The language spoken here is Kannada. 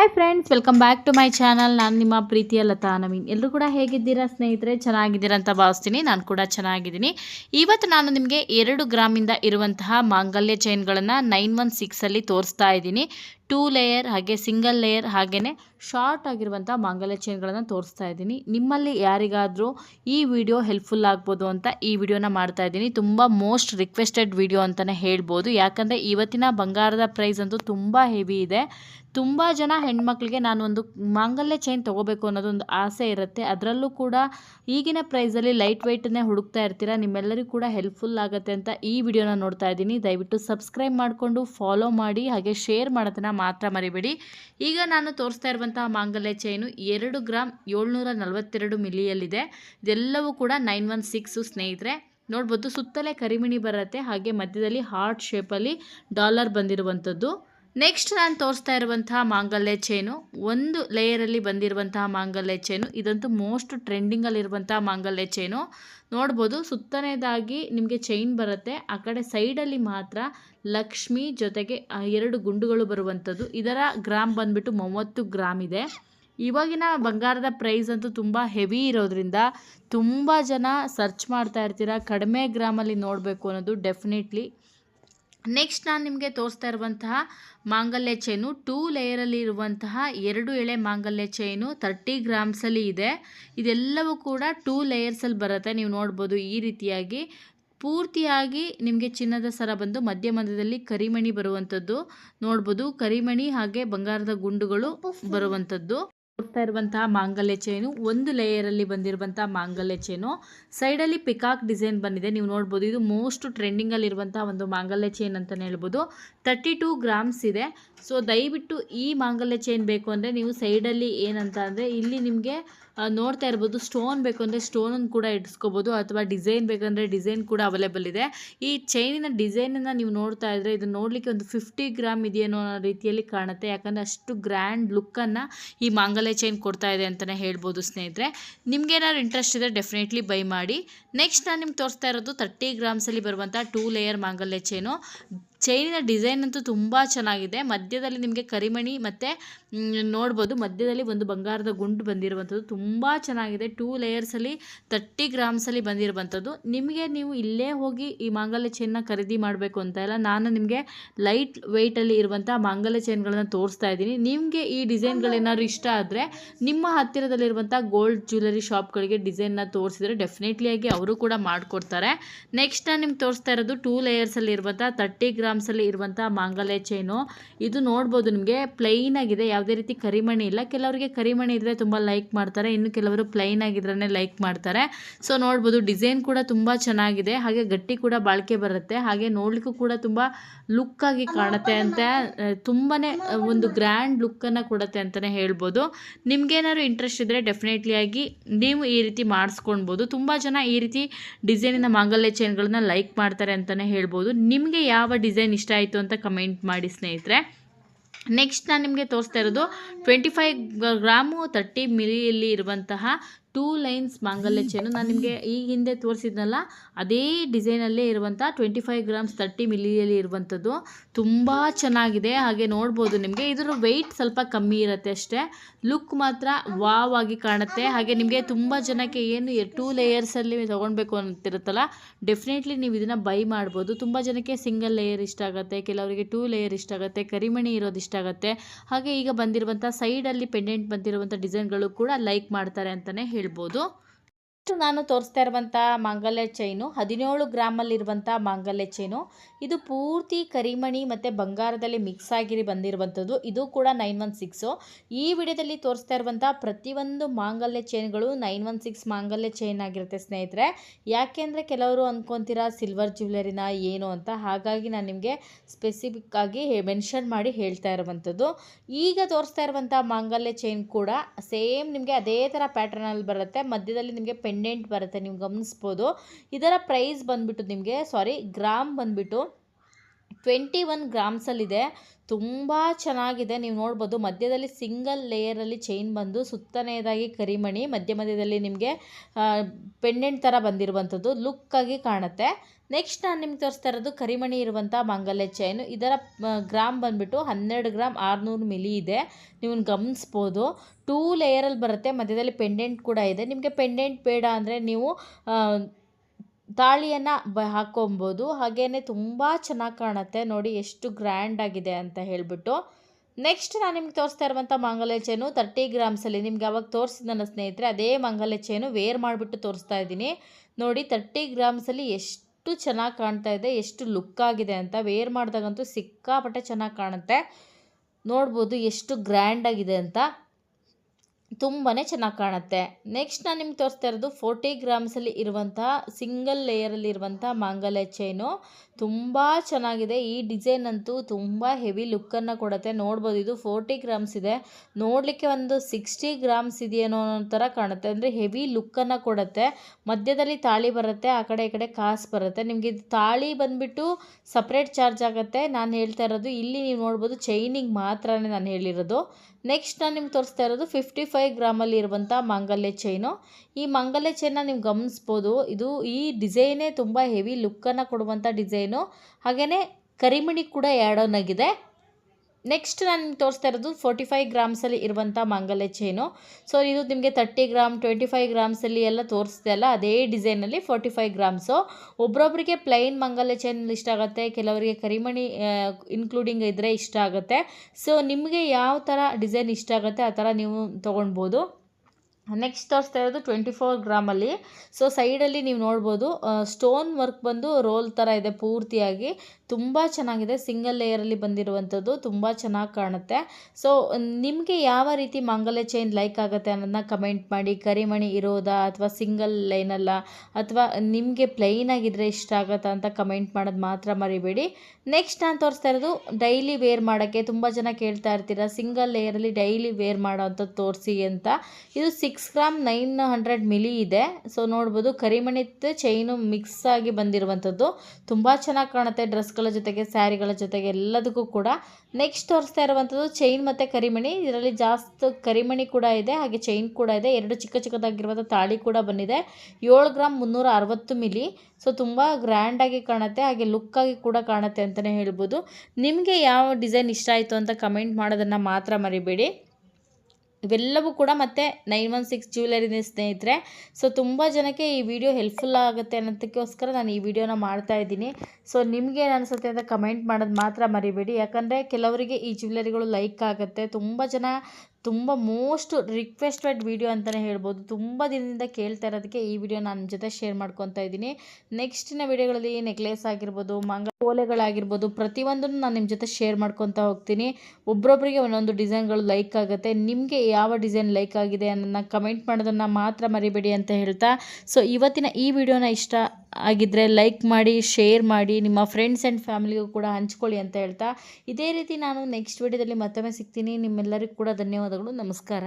Hi friends welcome back to my channel ನಾನು ನಿಮ್ಮ ಪ್ರೀತಿಯ ಲತಾ ನವೀನ್. ಎಲ್ಲರೂ ಕೂಡ ಹೇಗಿದ್ದೀರಾ ಸ್ನೇಹಿತರೆ? ಚೆನ್ನಾಗಿದ್ದೀರಾ ಅಂತ ಭಾವಿಸ್ತೀನಿ. ನಾನು ಕೂಡ ಚೆನ್ನಾಗಿದ್ದೀನಿ. ಇವತ್ತು ನಾನು ನಿಮಗೆ ಎರಡು ಗ್ರಾಮಿಂದ ಇರುವಂತಹ ಮಾಂಗಲ್ಯ ಚೈನ್ಗಳನ್ನು ನೈನ್ ಒನ್ ಸಿಕ್ಸಲ್ಲಿ ತೋರಿಸ್ತಾ ಇದ್ದೀನಿ. ಟೂ ಲೇಯರ್ ಹಾಗೆ ಸಿಂಗಲ್ ಲೇಯರ್ ಹಾಗೆಯೇ ಶಾರ್ಟ್ ಆಗಿರುವಂಥ ಮಾಂಗಲ್ಯ ಚೈನ್ಗಳನ್ನು ತೋರಿಸ್ತಾ ಇದ್ದೀನಿ. ನಿಮ್ಮಲ್ಲಿ ಯಾರಿಗಾದರೂ ಈ ವಿಡಿಯೋ ಹೆಲ್ಪ್ಫುಲ್ ಆಗ್ಬೋದು ಅಂತ ಈ ವಿಡಿಯೋನ ಮಾಡ್ತಾ ಇದ್ದೀನಿ. ತುಂಬ ಮೋಸ್ಟ್ ರಿಕ್ವೆಸ್ಟೆಡ್ ವಿಡಿಯೋ ಅಂತಲೇ ಹೇಳ್ಬೋದು. ಯಾಕಂದರೆ ಇವತ್ತಿನ ಬಂಗಾರದ ಪ್ರೈಸ್ ಅಂತೂ ತುಂಬ ಹೆವಿ ಇದೆ. ತುಂಬ ಜನ ಹೆಣ್ಮಕ್ಳಿಗೆ ನಾನು ಒಂದು ಮಾಂಗಲ್ಯ ಚೈನ್ ತೊಗೋಬೇಕು ಅನ್ನೋದೊಂದು ಆಸೆ ಇರುತ್ತೆ. ಅದರಲ್ಲೂ ಕೂಡ ಈಗಿನ ಪ್ರೈಸಲ್ಲಿ ಲೈಟ್ ವೆಯ್ಟನ್ನೇ ಹುಡುಕ್ತಾ ಇರ್ತೀರ? ನಿಮ್ಮೆಲ್ಲರಿಗೂ ಕೂಡ ಹೆಲ್ಪ್ಫುಲ್ ಆಗುತ್ತೆ ಅಂತ ಈ ವಿಡಿಯೋನ ನೋಡ್ತಾ ಇದ್ದೀನಿ. ದಯವಿಟ್ಟು ಸಬ್ಸ್ಕ್ರೈಬ್ ಮಾಡಿಕೊಂಡು ಫಾಲೋ ಮಾಡಿ ಹಾಗೆ ಶೇರ್ ಮಾಡೋದನ್ನ ಮಾತ್ರ ಮರಿಬೇಡಿ. ಈಗ ನಾನು ತೋರಿಸ್ತಾ ಇರುವಂತಹ ಮಾಂಗಲ್ಯ ಚೈನು ಎರಡು ಗ್ರಾಮ್ ಏಳ್ನೂರ ನಲವತ್ತೆರಡು ಮಿಲಿಯಲ್ಲಿದೆ ಇದೆಲ್ಲವೂ ಕೂಡ ನೈನ್ ಒನ್ ಸಿಕ್ಸು ಸ್ನೇಹಿತರೆ. ನೋಡ್ಬೋದು ಸುತ್ತಲೇ ಕರಿಮಿಣಿ ಬರುತ್ತೆ, ಹಾಗೆ ಮಧ್ಯದಲ್ಲಿ ಹಾರ್ಟ್ ಶೇಪಲ್ಲಿ ಡಾಲರ್ ಬಂದಿರುವಂಥದ್ದು. ನೆಕ್ಸ್ಟ್ ನಾನು ತೋರಿಸ್ತಾ ಇರುವಂತಹ ಮಾಂಗಲ್ಯ ಚೇನು ಒಂದು ಲೇಯರಲ್ಲಿ ಬಂದಿರುವಂತಹ ಮಾಂಗಲ್ಯ ಚೇನು ಇದಂತೂ ಮೋಸ್ಟ್ ಟ್ರೆಂಡಿಂಗಲ್ಲಿರುವಂತಹ ಮಾಂಗಲ್ಯ ಚೇನು ನೋಡ್ಬೋದು ಸುತ್ತನೇದಾಗಿ ನಿಮಗೆ ಚೈನ್ ಬರುತ್ತೆ, ಆ ಕಡೆ ಸೈಡಲ್ಲಿ ಮಾತ್ರ ಲಕ್ಷ್ಮಿ ಜೊತೆಗೆ ಎರಡು ಗುಂಡುಗಳು ಬರುವಂಥದ್ದು ಇದರ ಗ್ರಾಮ್ ಬಂದ್ಬಿಟ್ಟು ಮೂವತ್ತು ಗ್ರಾಮ್ ಇದೆ. ಇವಾಗಿನ ಬಂಗಾರದ ಪ್ರೈಸ್ ಅಂತೂ ತುಂಬ ಹೆವಿ ಇರೋದ್ರಿಂದ ತುಂಬ ಜನ ಸರ್ಚ್ ಮಾಡ್ತಾ ಇರ್ತೀರ, ಕಡಿಮೆ ಗ್ರಾಮಲ್ಲಿ ನೋಡಬೇಕು ಅನ್ನೋದು ಡೆಫಿನೆಟ್ಲಿ ನೆಕ್ಸ್ಟ್ ನಾನು ನಿಮಗೆ ತೋರಿಸ್ತಾ ಇರುವಂತಹ ಮಾಂಗಲ್ಯ ಚೈನು ಟೂ ಲೇಯರಲ್ಲಿ ಇರುವಂತಹ ಎರಡು ಎಳೆ ಮಾಂಗಲ್ಯ ಚೈನು ತರ್ಟಿ ಗ್ರಾಮ್ಸಲ್ಲಿ ಇದೆ. ಇದೆಲ್ಲವೂ ಕೂಡ ಟೂ ಲೇಯರ್ಸಲ್ಲಿ ಬರುತ್ತೆ. ನೀವು ನೋಡ್ಬೋದು ಈ ರೀತಿಯಾಗಿ ಪೂರ್ತಿಯಾಗಿ ನಿಮಗೆ ಚಿನ್ನದ ಸರ ಬಂದು ಮಧ್ಯ ಮಧ್ಯದಲ್ಲಿ ಕರಿಮಣಿ ಬರುವಂಥದ್ದು. ನೋಡ್ಬೋದು ಕರಿಮಣಿ ಹಾಗೆ ಬಂಗಾರದ ಗುಂಡುಗಳು ಬರುವಂಥದ್ದು. ನೋಡ್ತಾ ಇರುವಂತಹ ಮಾಂಗಲ್ಯ ಚೈನು ಒಂದು ಲೇಯರ್ ಅಲ್ಲಿ ಬಂದಿರುವಂತಹ ಮಾಂಗಲ್ಯ ಚೈನು ಸೈಡಲ್ಲಿ ಪಿಕಾಕ್ ಡಿಸೈನ್ ಬಂದಿದೆ, ನೀವು ನೋಡಬಹುದು ಇದು ಮೋಸ್ಟ್ ಟ್ರೆಂಡಿಂಗಲ್ಲಿರುವಂತಹ ಒಂದು ಮಾಂಗಲ್ಯ ಚೈನ್ ಅಂತ ಹೇಳ್ಬೋದು. ತರ್ಟಿ ಟೂ ಗ್ರಾಮ್ಸ್ ಇದೆ. ಸೊ ದಯವಿಟ್ಟು ಈ ಮಾಂಗಲ್ಯ ಚೈನ್ ಬೇಕು ಅಂದರೆ ನೀವು ಸೈಡಲ್ಲಿ ಏನಂತ ಅಂದ್ರೆ ಇಲ್ಲಿ ನಿಮಗೆ ನೋಡ್ತಾ ಇರ್ಬೋದು ಸ್ಟೋನ್ ಬೇಕು ಅಂದರೆ ಸ್ಟೋನನ್ನು ಕೂಡ ಇಟ್ಸ್ಕೋಬೋದು ಅಥವಾ ಡಿಸೈನ್ ಬೇಕಂದರೆ ಡಿಸೈನ್ ಕೂಡ ಅವೈಲೇಬಲ್ ಇದೆ. ಈ ಚೈನಿನ ಡಿಸೈನನ್ನು ನೀವು ನೋಡ್ತಾ ಇದ್ದರೆ ಇದು ನೋಡಲಿಕ್ಕೆ ಒಂದು ಫಿಫ್ಟಿ ಗ್ರಾಮ್ ಇದೆಯೇನೋ ಅನ್ನೋ ರೀತಿಯಲ್ಲಿ ಕಾಣುತ್ತೆ. ಯಾಕಂದರೆ ಅಷ್ಟು ಗ್ರ್ಯಾಂಡ್ ಲುಕ್ಕನ್ನು ಈ ಮಾಂಗಲ್ಯ ಚೈನ್ ಕೊಡ್ತಾ ಇದೆ ಅಂತಲೇ ಹೇಳ್ಬೋದು ಸ್ನೇಹಿತರೆ. ನಿಮ್ಗೆ ಏನಾದ್ರು ಇಂಟ್ರೆಸ್ಟ್ ಇದೆ ಡೆಫಿನೆಟ್ಲಿ ಬೈ ಮಾಡಿ. ನೆಕ್ಸ್ಟ್ ನಾನು ನಿಮ್ಗೆ ತೋರಿಸ್ತಾ ಇರೋದು ತರ್ಟಿ ಗ್ರಾಮ್ಸಲ್ಲಿ ಬರುವಂಥ ಟೂ ಲೇಯರ್ ಮಾಂಗಲ್ಯ ಚೈನು ಚೈನಿನ ಡಿಸೈನ್ ಅಂತೂ ತುಂಬ ಚೆನ್ನಾಗಿದೆ. ಮಧ್ಯದಲ್ಲಿ ನಿಮಗೆ ಕರಿಮಣಿ ಮತ್ತು ನೋಡ್ಬೋದು. ಮಧ್ಯದಲ್ಲಿ ಒಂದು ಬಂಗಾರದ ಗುಂಡು ಬಂದಿರುವಂಥದ್ದು. ತುಂಬ ಚೆನ್ನಾಗಿದೆ. ಟೂ ಲೇಯರ್ಸಲ್ಲಿ ತರ್ಟಿ ಗ್ರಾಮ್ಸಲ್ಲಿ ಬಂದಿರುವಂಥದ್ದು. ನಿಮಗೆ ನೀವು ಇಲ್ಲೇ ಹೋಗಿ ಈ ಮಾಂಗಲ್ಯ ಚೈನ್ನ ಖರೀದಿ ಮಾಡಬೇಕು ಅಂತ ಇಲ್ಲ. ನಾನು ನಿಮಗೆ ಲೈಟ್ ವೆಯ್ಟಲ್ಲಿ ಇರುವಂಥ ಮಾಂಗಲ್ಯ ಚೈನ್ಗಳನ್ನ ತೋರಿಸ್ತಾ ಇದ್ದೀನಿ. ನಿಮಗೆ ಈ ಡಿಸೈನ್ಗಳೇನಾದ್ರು ಇಷ್ಟ ಆದರೆ, ನಿಮ್ಮ ಹತ್ತಿರದಲ್ಲಿರುವಂಥ ಗೋಲ್ಡ್ ಜ್ಯುವೆಲರಿ ಶಾಪ್ಗಳಿಗೆ ಡಿಸೈನ್ನ ತೋರಿಸಿದರೆ ಡೆಫಿನೆಟ್ಲಿಯಾಗಿ ಅವರು ಕೂಡ ಮಾಡಿಕೊಡ್ತಾರೆ. ನೆಕ್ಸ್ಟ್ ನಾನು ನಿಮ್ಗೆ ತೋರಿಸ್ತಾ ಇರೋದು ಟೂ ಲೇಯರ್ಸಲ್ಲಿ ಇರುವಂಥ ತರ್ಟಿ ಗ್ರಾಮ್ಸಲ್ಲಿ ಇರುವಂಥ ಮಾಂಗಲ್ಯ ಚೈನು ಇದು ನೋಡ್ಬೋದು ನಿಮಗೆ ಪ್ಲೈನ್ ಆಗಿದೆ ಯಾವುದೇ ರೀತಿ ಕರಿಮಣಿ ಇಲ್ಲ. ಕೆಲವರಿಗೆ ಕರಿಮಣಿ ಇದ್ದರೆ ತುಂಬ ಲೈಕ್ ಮಾಡ್ತಾರೆ ಇನ್ನು ಕೆಲವರು ಪ್ಲೈನ್ ಆಗಿದ್ರೇ ಲೈಕ್ ಮಾಡ್ತಾರೆ. ಸೊ ನೋಡ್ಬೋದು ಡಿಸೈನ್ ಕೂಡ ತುಂಬ ಚೆನ್ನಾಗಿದೆ ಹಾಗೆ ಗಟ್ಟಿ ಕೂಡ ಬಾಳಿಕೆ ಬರುತ್ತೆ ಹಾಗೆ ನೋಡ್ಲಿಕ್ಕೂ ಕೂಡ ತುಂಬ ಲುಕ್ ಆಗಿ ಕಾಣುತ್ತೆ ಅಂತ ತುಂಬಾ ಒಂದು ಗ್ರ್ಯಾಂಡ್ ಲುಕ್ಕನ್ನು ಕೊಡುತ್ತೆ ಅಂತಲೇ ಹೇಳ್ಬೋದು. ನಿಮಗೇನಾದ್ರು ಇಂಟ್ರೆಸ್ಟ್ ಇದ್ದರೆ ಡೆಫಿನೆಟ್ಲಿ ಆಗಿ ನೀವು ಈ ರೀತಿ ಮಾಡಿಸ್ಕೊಳ್ಬೋದು ತುಂಬ ಜನ ಈ ರೀತಿ ಡಿಸೈನಿನ ಮಾಂಗಲ್ಯ ಚೈನ್ಗಳನ್ನ ಲೈಕ್ ಮಾಡ್ತಾರೆ ಅಂತಲೇ ಹೇಳ್ಬೋದು. ನಿಮಗೆ ಯಾವ ಡಿಸೈನ್ ಇಷ್ಟ ಆಯಿತು ಅಂತ ಕಮೆಂಟ್ ಮಾಡಿ ಸ್ನೇಹಿತರೆ. ನೆಕ್ಸ್ಟ್ ನಾನು ನಿಮಗೆ ತೋರಿಸ್ತಾ ಇರೋದು ಟ್ವೆಂಟಿ ಫೈವ್ ಗ್ರಾಮು ತರ್ಟಿ ಮಿಲಿಯಲ್ಲಿ ಇರುವಂತಹ ಟೂ ಲೈನ್ಸ್ ಮಾಂಗಲ್ಯ ಚೈನು ನಾನು ನಿಮಗೆ ಈ ಹಿಂದೆ ತೋರಿಸಿದ್ನಲ್ಲ, ಅದೇ ಡಿಸೈನಲ್ಲೇ ಇರುವಂಥ ಟ್ವೆಂಟಿ ಫೈವ್ ಗ್ರಾಮ್ಸ್ ತರ್ಟಿ ಮಿಲಿಯಲ್ಲಿ ಇರುವಂಥದ್ದು ತುಂಬ ಚೆನ್ನಾಗಿದೆ. ಹಾಗೆ ನೋಡ್ಬೋದು ನಿಮಗೆ. ಇದರ ವೆಯ್ಟ್ ಸ್ವಲ್ಪ ಕಮ್ಮಿ ಇರುತ್ತೆ ಅಷ್ಟೇ. ಲುಕ್ ಮಾತ್ರ ವಾವ್ ಆಗಿ ಕಾಣುತ್ತೆ. ಹಾಗೆ ನಿಮಗೆ ತುಂಬ ಜನಕ್ಕೆ ಏನು ಟೂ ಲೇಯರ್ಸಲ್ಲಿ ತೊಗೊಳ್ಬೇಕು ಅಂತಿರುತ್ತಲ್ಲ ಡೆಫಿನೆಟ್ಲಿ ನೀವು ಇದನ್ನು ಬೈ ಮಾಡ್ಬೋದು. ತುಂಬ ಜನಕ್ಕೆ ಸಿಂಗಲ್ ಲೇಯರ್ ಇಷ್ಟ ಆಗುತ್ತೆ, ಕೆಲವರಿಗೆ ಟೂ ಲೇಯರ್ ಇಷ್ಟ ಆಗುತ್ತೆ, ಕರಿಮಣಿ ಇರೋದು ಇಷ್ಟ ಆಗುತ್ತೆ. ಹಾಗೆ ಈಗ ಬಂದಿರುವಂಥ ಸೈಡಲ್ಲಿ ಪೆಂಡೆಂಟ್ ಬಂದಿರುವಂಥ ಡಿಸೈನ್ಗಳು ಕೂಡ ಲೈಕ್ ಮಾಡ್ತಾರೆ ಅಂತಲೇ ಹೇಳ್ಬೋದು. ನೆಕ್ಸ್ಟ್ ನಾನು ತೋರಿಸ್ತಾ ಇರುವಂಥ ಮಾಂಗಲ್ಯ ಚೈನು ಹದಿನೇಳು ಗ್ರಾಮಲ್ಲಿರುವಂಥ ಮಾಂಗಲ್ಯ ಚೈನು ಇದು ಪೂರ್ತಿ ಕರಿಮಣಿ ಮತ್ತು ಬಂಗಾರದಲ್ಲಿ ಮಿಕ್ಸ್ ಆಗಿರಿ ಬಂದಿರುವಂಥದ್ದು. ಇದು ಕೂಡ ನೈನ್ ಒನ್ ಸಿಕ್ಸು. ಈ ವಿಡಿಯೋದಲ್ಲಿ ತೋರಿಸ್ತಾ ಇರುವಂಥ ಪ್ರತಿಯೊಂದು ಮಾಂಗಲ್ಯ ಚೈನ್ಗಳು ನೈನ್ ಒನ್ ಸಿಕ್ಸ್ ಮಾಂಗಲ್ಯ ಚೈನ್ ಆಗಿರುತ್ತೆ ಸ್ನೇಹಿತರೆ. ಯಾಕೆಂದರೆ ಕೆಲವರು ಅಂದ್ಕೊತೀರಾ ಸಿಲ್ವರ್ ಜ್ಯುವೆಲರಿನ ಏನು ಅಂತ. ಹಾಗಾಗಿ ನಾನು ನಿಮಗೆ ಸ್ಪೆಸಿಫಿಕ್ ಆಗಿ ಮೆನ್ಷನ್ ಮಾಡಿ ಹೇಳ್ತಾ ಇರುವಂಥದ್ದು. ಈಗ ತೋರಿಸ್ತಾ ಇರುವಂಥ ಮಾಂಗಲ್ಯ ಚೈನ್ ಕೂಡ ಸೇಮ್ ನಿಮಗೆ ಅದೇ ಥರ ಪ್ಯಾಟ್ರನಲ್ಲಿ ಬರುತ್ತೆ. ಮಧ್ಯದಲ್ಲಿ ನಿಮಗೆ ಪೆಂಡೆಂಟ್ ಬರುತ್ತೆ, ನೀವು ಗಮನಿಸ್ಬೋದು. ಇದರ ಪ್ರೈಸ್ ಬಂದುಬಿಟ್ಟು ನಿಮಗೆ ಸಾರಿ ಗ್ರಾಮ್ ಬಂದ್ಬಿಟ್ಟು ಟ್ವೆಂಟಿ ಒನ್ ಗ್ರಾಮ್ಸಲ್ಲಿದೆ ತುಂಬ ಚೆನ್ನಾಗಿದೆ, ನೀವು ನೋಡ್ಬೋದು. ಮಧ್ಯದಲ್ಲಿ ಸಿಂಗಲ್ ಲೇಯರಲ್ಲಿ ಚೈನ್ ಬಂದು ಸುತ್ತನೆಯದಾಗಿ ಕರಿಮಣಿ, ಮಧ್ಯ ಮಧ್ಯದಲ್ಲಿ ನಿಮಗೆ ಪೆಂಡೆಂಟ್ ಥರ ಬಂದಿರುವಂಥದ್ದು. ಲುಕ್ಕಾಗಿ ಕಾಣುತ್ತೆ. ನೆಕ್ಸ್ಟ್ ನಾನು ನಿಮ್ಗೆ ತೋರಿಸ್ತಾ ಇರೋದು ಕರಿಮಣಿ ಇರುವಂಥ ಮಾಂಗಲ್ಯ ಚೈನು ಇದರ ಗ್ರಾಮ್ ಬಂದುಬಿಟ್ಟು ಹನ್ನೆರಡು ಗ್ರಾಮ್ ಆರುನೂರು ಮಿಲಿ ಇದೆ. ನೀವು ಗಮನಿಸ್ಬೋದು. ಟೂ ಲೇಯರಲ್ಲಿ ಬರುತ್ತೆ, ಮಧ್ಯದಲ್ಲಿ ಪೆಂಡೆಂಟ್ ಕೂಡ ಇದೆ. ನಿಮಗೆ ಪೆಂಡೆಂಟ್ ಬೇಡ ಅಂದರೆ ನೀವು ತಾಳಿಯನ್ನು ಬ ಹಾಕ್ಕೊಬೋದು ಹಾಗೆಯೇ ತುಂಬ ಚೆನ್ನಾಗಿ ಕಾಣುತ್ತೆ. ನೋಡಿ ಎಷ್ಟು ಗ್ರ್ಯಾಂಡ್ ಆಗಿದೆ ಅಂತ ಹೇಳಿಬಿಟ್ಟು. ನೆಕ್ಸ್ಟ್ ನಾನು ನಿಮ್ಗೆ ತೋರಿಸ್ತಾ ಇರುವಂಥ ಮಾಂಗಲ್ಯ ಚೈನು ತರ್ಟಿ ಗ್ರಾಮ್ಸಲ್ಲಿ ನಿಮ್ಗೆ ಅವಾಗ ತೋರಿಸಿದ ನನ್ನ ಸ್ನೇಹಿತರೆ, ಅದೇ ಮಂಗಲ್ಯ ಚೈನು ವೇರ್ ಮಾಡಿಬಿಟ್ಟು ತೋರಿಸ್ತಾ ಇದ್ದೀನಿ. ನೋಡಿ ತರ್ಟಿ ಗ್ರಾಮ್ಸಲ್ಲಿ ಎಷ್ಟು ಚೆನ್ನಾಗಿ ಕಾಣ್ತಾ ಇದೆ, ಎಷ್ಟು ಲುಕ್ ಆಗಿದೆ ಅಂತ ವೇರ್ ಮಾಡಿದಾಗಂತೂ ಸಿಕ್ಕಾಪಟ್ಟೆ ಚೆನ್ನಾಗಿ ಕಾಣುತ್ತೆ. ನೋಡ್ಬೋದು ಎಷ್ಟು ಗ್ರ್ಯಾಂಡ್ ಆಗಿದೆ ಅಂತ ತುಂಬಾ ಚೆನ್ನಾಗಿ ಕಾಣುತ್ತೆ. ನೆಕ್ಸ್ಟ್ ನಾನು ನಿಮ್ಗೆ ತೋರಿಸ್ತಾ ಇರೋದು ಫೋರ್ಟಿ ಗ್ರಾಮ್ಸಲ್ಲಿ ಇರುವಂಥ ಸಿಂಗಲ್ ಲೇಯರಲ್ಲಿ ಇರುವಂಥ ಮಾಂಗಲ್ಯ ಚೈನು ತುಂಬ ಚೆನ್ನಾಗಿದೆ. ಈ ಡಿಸೈನ್ ಅಂತೂ ತುಂಬ ಹೆವಿ ಲುಕ್ಕನ್ನು ಕೊಡುತ್ತೆ. ನೋಡ್ಬೋದು, ಇದು ಫೋರ್ಟಿ ಗ್ರಾಮ್ಸ್ ಇದೆ. ನೋಡಲಿಕ್ಕೆ ಒಂದು ಸಿಕ್ಸ್ಟಿ ಗ್ರಾಮ್ಸ್ ಇದೆಯೇನೋ ಅನ್ನೋ ಥರ ಕಾಣುತ್ತೆ. ಅಂದರೆ ಹೆವಿ ಲುಕ್ಕನ್ನು ಕೊಡುತ್ತೆ. ಮಧ್ಯದಲ್ಲಿ ತಾಳಿ ಬರುತ್ತೆ, ಆ ಕಡೆ ಈ ಕಡೆ ಕಾಸು ಬರುತ್ತೆ. ನಿಮಗೆ ಇದು ತಾಳಿ ಬಂದುಬಿಟ್ಟು ಸಪ್ರೇಟ್ ಚಾರ್ಜ್ ಆಗುತ್ತೆ. ನಾನು ಹೇಳ್ತಾ ಇರೋದು, ಇಲ್ಲಿ ನೀವು ನೋಡ್ಬೋದು ಚೈನಿಗೆ ಮಾತ್ರನೇ ನಾನು ಹೇಳಿರೋದು. ನೆಕ್ಸ್ಟ್ ನಾನು ನಿಮ್ಗೆ ತೋರಿಸ್ತಾ ಇರೋದು ಫಿಫ್ಟಿ ಫೈವ್ ಗ್ರಾಮಲ್ಲಿ ಇರುವಂಥ ಮಾಂಗಲ್ಯ ಚೈನು ಈ ಮಾಂಗಲ್ಯ ಚೈನ ನೀವು ಗಮನಿಸ್ಬೋದು. ಇದು ಈ ಡಿಸೈನೇ ತುಂಬ ಹೆವಿ ಲುಕ್ಕನ್ನು ಕೊಡುವಂಥ ಡಿಸೈನು. ಹಾಗೆಯೇ ಕರಿಮಣಿ ಕೂಡ ಆ್ಯಡ್ ಆನ್ ಆಗಿದೆ ನೆಕ್ಸ್ಟ್ ನಾನು ತೋರಿಸ್ತಾ ಇರೋದು ಫೋರ್ಟಿ ಫೈವ್ ಗ್ರಾಮ್ಸಲ್ಲಿ ಇರುವಂಥ ಮಾಂಗಲ್ಯ ಚೈನು ಸೊ ಇದು ನಿಮಗೆ ತರ್ಟಿ ಗ್ರಾಮ್ ಟ್ವೆಂಟಿ ಫೈವ್ ಗ್ರಾಮ್ಸಲ್ಲಿ ಎಲ್ಲ ತೋರಿಸ್ದೆ ಅಲ್ಲ? ಅದೇ ಡಿಸೈನಲ್ಲಿ ಫೋರ್ಟಿ ಫೈವ್ ಗ್ರಾಮ್ಸು ಒಬ್ಬರೊಬ್ಬರಿಗೆ ಪ್ಲೈನ್ ಮಾಂಗಲ್ಯ ಚೈನ್ ಇಷ್ಟ ಆಗುತ್ತೆ, ಕೆಲವರಿಗೆ ಕರಿಮಣಿ ಇನ್ಕ್ಲೂಡಿಂಗ್ ಇದ್ದರೆ ಇಷ್ಟ ಆಗುತ್ತೆ. ಸೊ ನಿಮಗೆ ಯಾವ ಥರ ಡಿಸೈನ್ ಇಷ್ಟ ಆಗುತ್ತೆ, ಆ ಥರ ನೀವು ತೊಗೊಳ್ಬೋದು. ನೆಕ್ಸ್ಟ್ ತೋರಿಸ್ತಾ ಇರೋದು ಟ್ವೆಂಟಿ ಫೋರ್ ಗ್ರಾಮಲ್ಲಿ ಸೊ ಸೈಡಲ್ಲಿ ನೀವು ನೋಡ್ಬೋದು ಸ್ಟೋನ್ ವರ್ಕ್ ಬಂದು ರೋಲ್ ಥರ ಇದೆ ಪೂರ್ತಿಯಾಗಿ. ತುಂಬ ಚೆನ್ನಾಗಿದೆ ಸಿಂಗಲ್ ಲೇಯರಲ್ಲಿ ಬಂದಿರುವಂಥದ್ದು, ತುಂಬ ಚೆನ್ನಾಗಿ ಕಾಣುತ್ತೆ. ಸೊ ನಿಮಗೆ ಯಾವ ರೀತಿ ಮಾಂಗಲ್ಯ ಚೈನ್ ಲೈಕ್ ಆಗುತ್ತೆ ಅನ್ನೋದನ್ನ ಕಮೆಂಟ್ ಮಾಡಿ. ಕರಿಮಣಿ ಇರೋದಾ ಅಥವಾ ಸಿಂಗಲ್ ಲೈನಲ್ಲ ಅಥವಾ ನಿಮಗೆ ಪ್ಲೈನ್ ಆಗಿದ್ರೆ ಇಷ್ಟ ಆಗುತ್ತಾ ಅಂತ ಕಮೆಂಟ್ ಮಾಡೋದು ಮಾತ್ರ ಮರಿಬೇಡಿ. ನೆಕ್ಸ್ಟ್ ನಾನು ತೋರಿಸ್ತಾ ಇರೋದು ಡೈಲಿ ವೇರ್ ಮಾಡೋಕ್ಕೆ. ತುಂಬ ಜನ ಕೇಳ್ತಾ ಇರ್ತೀರ ಸಿಂಗಲ್ ಲೇಯರಲ್ಲಿ ಡೈಲಿ ವೇರ್ ಮಾಡೋ ಅಂಥದ್ದು ತೋರಿಸಿ ಅಂತ. ಇದು six gram nine hundred milli ಇದೆ. ಸೊ ನೋಡ್ಬೋದು ಕರಿಮಣಿತ್ ಚೈನು ಮಿಕ್ಸ್ ಆಗಿ ಬಂದಿರುವಂಥದ್ದು. ತುಂಬ ಚೆನ್ನಾಗಿ ಕಾಣುತ್ತೆ ಡ್ರೆಸ್ಗಳ ಜೊತೆಗೆ ಸ್ಯಾರಿಗಳ ಜೊತೆಗೆ ಎಲ್ಲದಕ್ಕೂ ಕೂಡ. ನೆಕ್ಸ್ಟ್ ತೋರಿಸ್ತಾ ಇರುವಂಥದ್ದು ಚೈನ್ ಮತ್ತು ಕರಿಮಣಿ. ಇದರಲ್ಲಿ ಜಾಸ್ತಿ ಕರಿಮಣಿ ಕೂಡ ಇದೆ, ಹಾಗೆ ಚೈನ್ ಕೂಡ ಇದೆ. ಎರಡು ಚಿಕ್ಕ ಚಿಕ್ಕದಾಗಿರುವಂಥ ತಾಳಿ ಕೂಡ ಬಂದಿದೆ. ಏಳು ಗ್ರಾಮ್ ಮುನ್ನೂರ ಅರವತ್ತು ಮಿಲಿ ಸೊ ತುಂಬ ಗ್ರ್ಯಾಂಡಾಗಿ ಕಾಣುತ್ತೆ, ಹಾಗೆ ಲುಕ್ಕಾಗಿ ಕೂಡ ಕಾಣುತ್ತೆ ಅಂತಲೇ ಹೇಳ್ಬೋದು. ನಿಮಗೆ ಯಾವ ಡಿಸೈನ್ ಇಷ್ಟ ಆಯಿತು ಅಂತ ಕಮೆಂಟ್ ಮಾಡೋದನ್ನು ಮಾತ್ರ ಮರಿಬೇಡಿ. ಇವೆಲ್ಲವೂ ಕೂಡ ಮತ್ತೆ ನೈನ್ ಒನ್ ಸಿಕ್ಸ್ ಜ್ಯುವೆಲರಿನ ಸ್ನೇಹಿತರೆ. ಸೊ ತುಂಬ ಜನಕ್ಕೆ ಈ ವಿಡಿಯೋ ಹೆಲ್ಪ್ಫುಲ್ ಆಗುತ್ತೆ ಅನ್ನೋದಕ್ಕೋಸ್ಕರ ನಾನು ಈ ವಿಡಿಯೋನ ಮಾಡ್ತಾ ಇದ್ದೀನಿ. ಸೊ ನಿಮಗೆ ಅನಿಸುತ್ತೆ ಅಂತ ಕಮೆಂಟ್ ಮಾಡೋದು ಮಾತ್ರ ಮರಿಬೇಡಿ. ಯಾಕಂದರೆ ಕೆಲವರಿಗೆ ಈ ಜ್ಯುವೆಲರಿಗಳು ಲೈಕ್ ಆಗುತ್ತೆ. ತುಂಬ ಜನ ತುಂಬ ಮೋಸ್ಟ್ ರಿಕ್ವೆಸ್ಟೆಡ್ ವಿಡಿಯೋ ಅಂತಲೇ ಹೇಳ್ಬೋದು. ತುಂಬ ದಿನದಿಂದ ಕೇಳ್ತಾ ಇರೋದಕ್ಕೆ ಈ ವಿಡಿಯೋ ನಾನು ಜೊತೆ ಶೇರ್ ಮಾಡ್ಕೊತಾ ಇದ್ದೀನಿ. ನೆಕ್ಸ್ಟಿನ ವಿಡಿಯೋಗಳಲ್ಲಿ ನೆಕ್ಲೆಸ್ ಆಗಿರ್ಬೋದು, ಮಂಗ ಓಲೆಗಳಾಗಿರ್ಬೋದು, ಪ್ರತಿಯೊಂದನ್ನು ನಾನು ನಿಮ್ಮ ಜೊತೆ ಶೇರ್ ಮಾಡ್ಕೊತ ಹೋಗ್ತೀನಿ. ಒಬ್ಬೊಬ್ಬರಿಗೆ ಒಂದೊಂದು ಡಿಸೈನ್ಗಳು ಲೈಕ್ ಆಗುತ್ತೆ. ನಿಮಗೆ ಯಾವ ಡಿಸೈನ್ ಲೈಕ್ ಆಗಿದೆ ಅನ್ನೋದನ್ನ ಕಮೆಂಟ್ ಮಾಡೋದನ್ನು ಮಾತ್ರ ಮರಿಬೇಡಿ ಅಂತ ಹೇಳ್ತಾ. ಸೊ ಇವತ್ತಿನ ಈ ವಿಡಿಯೋನ ಇಷ್ಟ. ಆಗಿದ್ದರೆ ಲೈಕ್ ಮಾಡಿ ಶೇರ್ ಮಾಡಿ, ನಿಮ್ಮ ಫ್ರೆಂಡ್ಸ್ ಆ್ಯಂಡ್ ಫ್ಯಾಮಿಲಿಗೂ ಕೂಡ ಹಂಚ್ಕೊಳ್ಳಿ ಅಂತ ಹೇಳ್ತಾ. ಇದೇ ರೀತಿ ನಾನು ನೆಕ್ಸ್ಟ್ ವಿಡಿಯೋದಲ್ಲಿ ಮತ್ತೊಮ್ಮೆ ಸಿಗ್ತೀನಿ. ನಿಮ್ಮೆಲ್ಲರಿಗೂ ಕೂಡ ಧನ್ಯವಾದಗಳು. ನಮಸ್ಕಾರ.